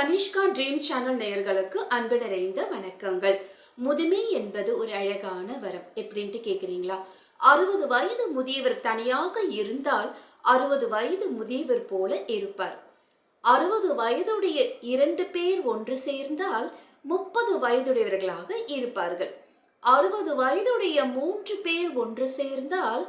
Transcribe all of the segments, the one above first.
Kanishka dream channel நேயர்களுக்கு அன்பு நிறைந்த வணக்கங்கள். முதுமை என்பது ஒரு அழகான வரம். எப்படின்ட்டு கேட்குறீங்களா அறுபது வயது முதியவர் தனியாக இருந்தால் அறுபது வயது முதியவர் போல இருப்பார். அறுபது வயதுடைய இரண்டு பேர் ஒன்று சேர்ந்தால் முப்பது வயதுடையவர்களாக இருப்பார்கள். அறுபது வயதுடைய மூன்று பேர் ஒன்று சேர்ந்தால்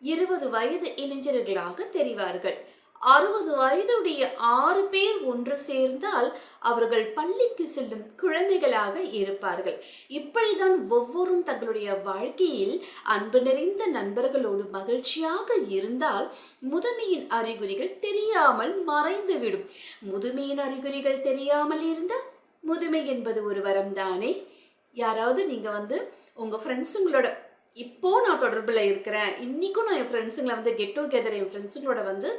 இருபது வயது இளைஞர்களாக தெரிவார்கள். அறுபது வயதுடைய ஆறு பேர் ஒன்று சேர்ந்தால் அவர்கள் பள்ளிக்கு செல்லும் குழந்தைகளாக இருப்பார்கள். இப்படிதான் ஒவ்வொருவரும் தங்களுடைய வாழ்க்கையில் அன்பு நிறைந்த நண்பர்களோடு மகிழ்ச்சியாக இருந்தால் முதுமையின் அறிகுறிகள் தெரியாமல் மறைந்துவிடும். முதுமையின் அறிகுறிகள் தெரியாமல் இருந்தால் முதுமை என்பது ஒரு வரம் தானே? யாராவது நீங்கள் வந்து உங்கள் ஃப்ரெண்ட்ஸுங்களோட இப்போ நான் தொடர்பில் இருக்கிறேன். இன்றைக்கும் நான் என் ஃப்ரெண்ட்ஸுங்களை வந்து கெட் டுகெதர் என் ஃப்ரெண்ட்ஸுங்களோட வந்து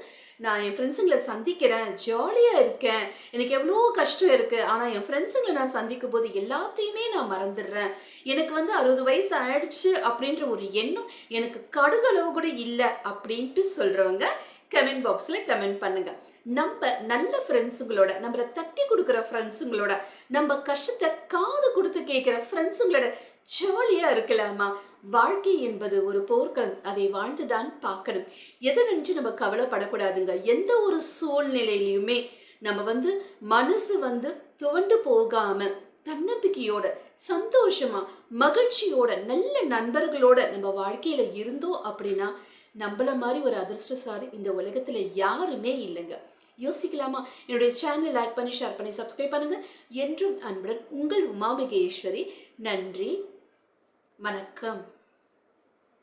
நான் என் ஃப்ரெண்ட்ஸுங்களை சந்திக்கிறேன். ஜாலியாக இருக்கேன். எனக்கு எவ்வளோ கஷ்டம் இருக்குது ஆனால் என் ஃப்ரெண்ட்ஸுங்களை நான் சந்திக்கும் போது எல்லாத்தையுமே நான் மறந்துடுறேன். எனக்கு வந்து அறுபது வயசு ஆயிடுச்சு அப்படின்ற ஒரு எண்ணம் எனக்கு கடுகளவு கூட இல்லை அப்படின்ட்டு சொல்கிறவங்க கமெண்ட் பாக்ஸில் கமெண்ட் பண்ணுங்க. நம்ம நல்ல ஃப்ரெண்ட்ஸுங்களோட நம்மளை தட்டி கொடுக்குற ஃப்ரெண்ட்ஸுங்களோட நம்ம கஷ்டத்தை காது கொடுத்து கேட்குற ஃப்ரெண்ட்ஸுங்களோட ஜாலியாக இருக்கலாமா? வாழ்க்கை என்பது ஒரு போர்க்களம். அதை வாழ்ந்துதான் பார்க்கணும். எதை நினச்சி நம்ம கவலைப்படக்கூடாதுங்க. எந்த ஒரு சூழ்நிலையிலையுமே நம்ம வந்து மனசு வந்து துவண்டு போகாம தன்னம்பிக்கையோட சந்தோஷமா மகிழ்ச்சியோட நல்ல நண்பர்களோட நம்ம வாழ்க்கையில இருந்தோம் அப்படின்னா நம்மள மாதிரி ஒரு அதிர்ஷ்டசாரி இந்த உலகத்தில் யாருமே இல்லைங்க. யோசிக்கலாமா? என்னுடைய சேனலை லைக் பண்ணி ஷேர் பண்ணி சப்ஸ்கிரைப் பண்ணுங்கள் என்றும் அன்புடன் உங்கள் உமா மகேஸ்வரி நன்றி. வணக்கம்.